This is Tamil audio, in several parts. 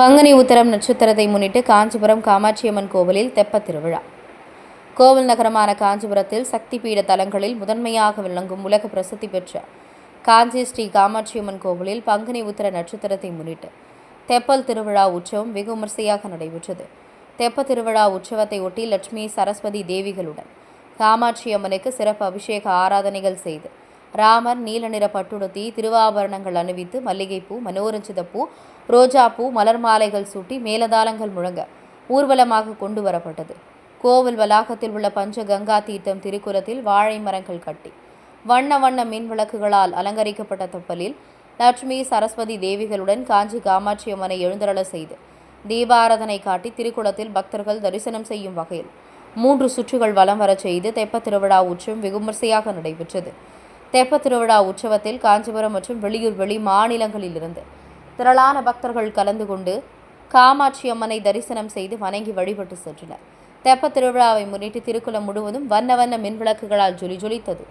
பங்குனி உத்தரம் நட்சத்திரத்தை முன்னிட்டு காஞ்சிபுரம் காமாட்சியம்மன் கோவிலில் தெப்பத் திருவிழா. கோவில் நகரமான காஞ்சிபுரத்தில் சக்தி பீட தலங்களில் முதன்மையாக விளங்கும் உலக பிரசித்தி பெற்ற காஞ்சி ஸ்ரீ காமாட்சியம்மன் கோவிலில் பங்குனி உத்தர நட்சத்திரத்தை முன்னிட்டு தெப்பல் திருவிழா உற்சவம் வெகு விமர்சையாக நடைபெற்றது. தெப்ப திருவிழா உற்சவத்தை ஒட்டி லட்சுமி சரஸ்வதி தேவிகளுடன் காமாட்சி அம்மனுக்கு சிறப்பு அபிஷேக ஆராதனைகள் செய்து ராமர் நீல நிற பட்டுடுத்தி திருவாபரணங்கள் அணிவித்து மல்லிகைப்பூ மனோரஞ்சித பூ ரோஜாப்பூ மலர் மாலைகள் சூட்டி மேலதாளங்கள் முழங்க ஊர்வலமாக கொண்டு வரப்பட்டது. கோவில் வளாகத்தில் உள்ள பஞ்சகங்கா தீர்த்தம் திருக்குலத்தில் வாழை மரங்கள் கட்டி வண்ண வண்ண மின் விளக்குகளால் அலங்கரிக்கப்பட்ட தொப்பலில் லட்சுமி சரஸ்வதி தேவிகளுடன் காஞ்சி காமாட்சி அம்மனை எழுந்தருள செய்து தீபாராதனை காட்டி திருக்குளத்தில் பக்தர்கள் தரிசனம் செய்யும் வகையில் மூன்று சுற்றுகள் வலம் வரச் செய்து தெப்பத் திருவிழா உற்றம் வெகுமரிசையாக நடைபெற்றது. தெப்பத் திருவிழா உற்சவத்தில் காஞ்சிபுரம் மற்றும் வெளியூர் வெளி மாநிலங்களிலிருந்து திரளான பக்தர்கள் கலந்து கொண்டு காமாட்சி அம்மனை தரிசனம் செய்து வணங்கி வழிபட்டு சென்றனர். தெப்பத் திருவிழாவை முன்னிட்டு திருக்குளம் முழுவதும் வண்ண வண்ண மின்விளக்குகளால் ஜொலி ஜொலித்தது.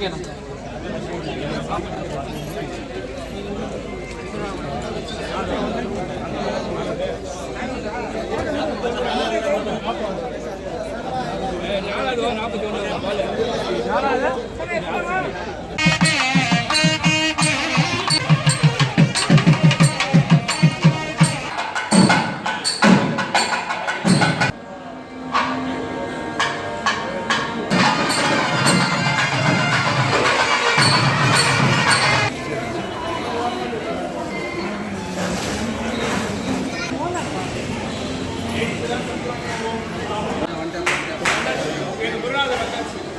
ஓகேண்ணா. நாலாவது நாற்பத்தி ஒன்று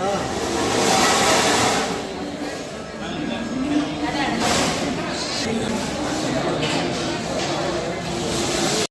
아.